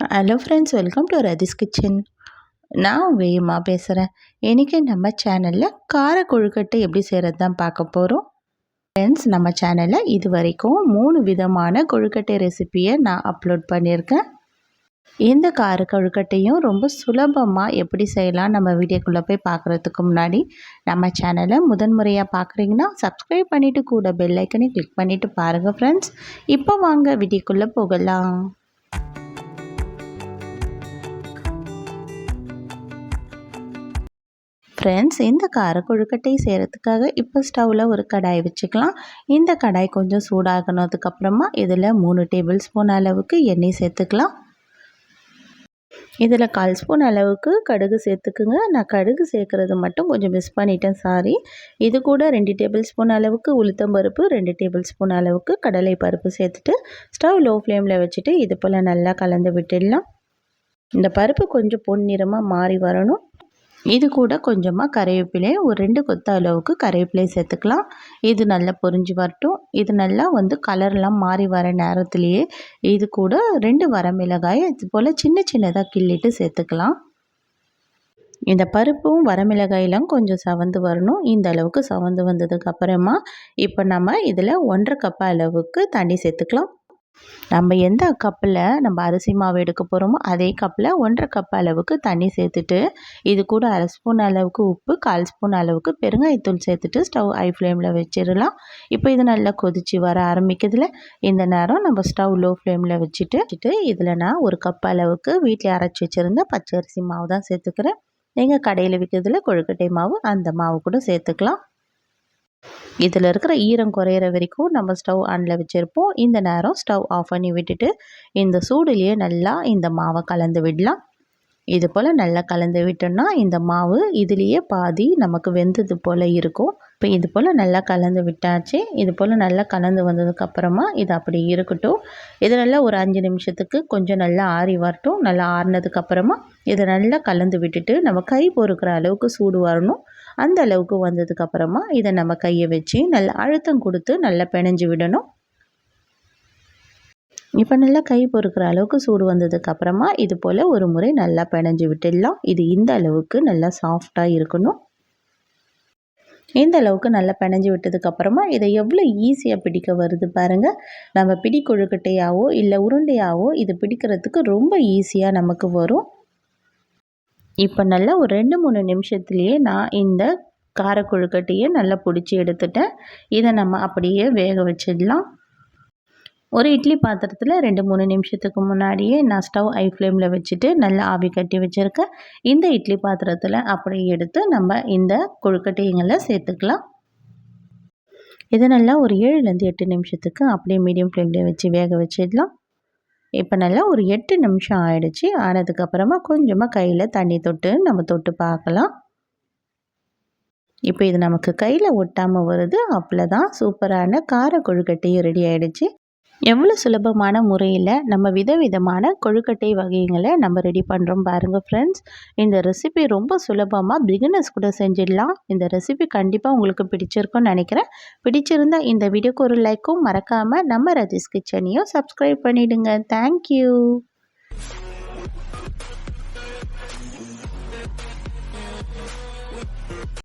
Hello friends welcome to Rathi's kitchen நான் வேமா பேசுகிறேன் இன்றைக்கி நம்ம சேனலில் கார கொழுக்கட்டை எப்படி செய்கிறது தான் பார்க்க போகிறோம் ஃப்ரெண்ட்ஸ் நம்ம சேனலில் இது வரைக்கும் மூணு விதமான கொழுக்கட்டை ரெசிப்பியை நான் அப்லோட் பண்ணியிருக்கேன். இந்த கார கொழுக்கட்டையும் ரொம்ப சுலபமாக எப்படி செய்யலாம் நம்ம வீடியோக்குள்ளே போய் பார்க்குறதுக்கு முன்னாடி நம்ம சேனலை முதன்முறையாக பார்க்குறீங்கன்னா சப்ஸ்கிரைப் பண்ணிவிட்டு கூட பெல் கிளிக் பண்ணிவிட்டு பாருங்கள் ஃப்ரெண்ட்ஸ் இப்போ வாங்க வீடியோக்குள்ளே போகலாம். ஃப்ரெண்ட்ஸ் இந்த கார கொழுக்கட்டை செய்கிறதுக்காக இப்போ ஸ்டவ்வில் ஒரு கடாய் வச்சுக்கலாம். இந்த கடாய் கொஞ்சம் சூடாகனதுக்கப்புறமா இதில் மூணு டேபிள் ஸ்பூன் அளவுக்கு எண்ணெய் சேர்த்துக்கலாம். இதில் கால் ஸ்பூன் அளவுக்கு கடுகு சேர்த்துக்குங்க. நான் கடுகு சேர்க்குறது மட்டும் கொஞ்சம் மிஸ் பண்ணிட்டேன் சாரி இது கூட ரெண்டு டேபிள் ஸ்பூன் அளவுக்கு உளுத்தம் பருப்பு ரெண்டு டேபிள் ஸ்பூன் அளவுக்கு கடலை பருப்பு சேர்த்துட்டு ஸ்டவ் லோ ஃப்ளேமில் வச்சுட்டு இது போல் நல்லா கலந்து விட்டுடலாம். இந்த பருப்பு கொஞ்சம் பொன்னிறமாக மாறி வரணும். இது கூட கொஞ்சமாக கறிவேப்பிலை ஒரு ரெண்டு கொத்த அளவுக்கு கறிவேப்பிலை சேர்த்துக்கலாம். இது நல்லா பொரிஞ்சு வரட்டும். இது நல்லா வந்து கலர்லாம் மாறி வர நேரத்துலேயே இது கூட ரெண்டு வரமிளகாயை இது போல் சின்ன சின்னதாக கிள்ளிட்டு சேர்த்துக்கலாம். இந்த பருப்பும் வரமிளகாயெல்லாம் கொஞ்சம் சவந்து வரணும். இந்த அளவுக்கு சவந்து வந்ததுக்கு அப்புறமா இப்போ நம்ம இதில் ஒன்றரை கப் அளவுக்கு தண்ணி சேர்த்துக்கலாம். நம்ம எந்த கப்பில் நம்ம அரிசி மாவு எடுக்க போகிறோமோ அதே கப்பில் ஒன்றரை கப் அளவுக்கு தண்ணி சேர்த்துட்டு இது கூட அரை ஸ்பூன் அளவுக்கு உப்பு கால் ஸ்பூன் அளவுக்கு பெருங்காயத்தூள் சேர்த்துட்டு ஸ்டவ் ஹை ஃப்ளேமில் வச்சிடலாம். இப்போ இது நல்லா கொதித்து வர ஆரம்பிக்கிறதுல இந்த நேரம் நம்ம ஸ்டவ் லோ ஃப்ளேமில் வச்சுட்டு வச்சுட்டு இதில் நான் ஒரு கப் அளவுக்கு வீட்டில் அரைச்சி வச்சுருந்த பச்சை அரிசி மாவு தான் சேர்த்துக்கிறேன். நீங்கள் கடையில் விற்கிறதுல கொழுக்கட்டை மாவு அந்த மாவு கூட சேர்த்துக்கலாம். இதில் இருக்கிற ஈரம் குறையிற வரைக்கும் நம்ம ஸ்டவ் ஆனில் வச்சுருப்போம். இந்த நேரம் ஸ்டவ் ஆஃப் பண்ணி விட்டுட்டு இந்த சூடுலேயே நல்லா இந்த மாவை கலந்து விடலாம். இது போல் நல்லா கலந்து விட்டோம்னா இந்த மாவு இதுலேயே பாதி நமக்கு வெந்தது போல் இருக்கும். இப்போ இது போல் நல்லா கலந்து விட்டாச்சு. இது போல் நல்லா கலந்து வந்ததுக்கப்புறமா இது அப்படி இருக்கட்டும். இது நல்லா ஒரு அஞ்சு நிமிஷத்துக்கு கொஞ்சம் நல்லா ஆறி வரட்டும். நல்லா ஆறினதுக்கப்புறமா இதை நல்லா கலந்து விட்டுட்டு நம்ம கை பொறுக்கிற அளவுக்கு சூடு வரணும். அந்த அளவுக்கு வந்ததுக்கப்புறமா இதை நம்ம கையை வச்சு நல்லா அழுத்தம் கொடுத்து நல்லா பிணைஞ்சு விடணும். இப்போ நல்லா கை பொறுக்கிற அளவுக்கு சூடு வந்ததுக்கப்புறமா இது போல் ஒரு முறை நல்லா பிணைஞ்சு விட்டுடலாம். இது இந்த அளவுக்கு நல்லா சாஃப்டாக இருக்கணும். இந்த அளவுக்கு நல்லா பிணைஞ்சு விட்டதுக்கப்புறமா இதை எவ்வளோ ஈஸியாக பிடிக்க வருது பாருங்கள் நம்ம பிடி கொழுக்கட்டையாவோ இல்லை உருண்டையாவோ இது பிடிக்கிறதுக்கு ரொம்ப ஈஸியாக நமக்கு வரும். இப்போ நல்லா ஒரு ரெண்டு மூணு நிமிஷத்துலேயே நான் இந்த கார கொழுக்கட்டையை நல்லா பிடிச்சி எடுத்துட்டேன். இதை நம்ம அப்படியே வேக வச்சிடலாம். ஒரு இட்லி பாத்திரத்தில் ரெண்டு மூணு நிமிஷத்துக்கு முன்னாடியே நான் ஸ்டவ் ஐ ஃப்ளேமில் வச்சுட்டு நல்லா ஆவி கட்டி வச்சுருக்கேன் இந்த இட்லி பாத்திரத்தில் அப்படியே எடுத்து நம்ம இந்த கொழுக்கட்டைங்களை சேர்த்துக்கலாம். இதை நல்லா ஒரு ஏழுலேருந்து எட்டு நிமிஷத்துக்கு அப்படியே மீடியம் ஃப்ளேமில் வச்சு வேக வச்சிடலாம். இப்போ நல்லா ஒரு எட்டு நிமிஷம் ஆயிடுச்சு. ஆனதுக்கப்புறமா கொஞ்சமாக கையில் தண்ணி தொட்டு நம்ம தொட்டு பார்க்கலாம். இப்போ இது நமக்கு கையில் ஒட்டாமல் வருது. அவ்வளோதான் சூப்பரான கார கொழுக்கட்டையும் ரெடி ஆகிடுச்சு எவ்வளோ சுலபமான முறையில் நம்ம விதவிதமான கொழுக்கட்டை வகைகளை நம்ம ரெடி பண்ணுறோம் பாருங்கள் ஃப்ரெண்ட்ஸ் இந்த ரெசிபி ரொம்ப சுலபமாக பிகினர்ஸ் கூட செஞ்சிடலாம். இந்த ரெசிபி கண்டிப்பாக உங்களுக்கு பிடிச்சிருக்கும்னு நினைக்கிறேன். பிடிச்சிருந்தால் இந்த வீடியோக்கு ஒரு லைக்கும் மறக்காமல் நம்ம ரஜிஸ் கிச்சனையும் சப்ஸ்கிரைப் பண்ணிவிடுங்க தேங்க்யூ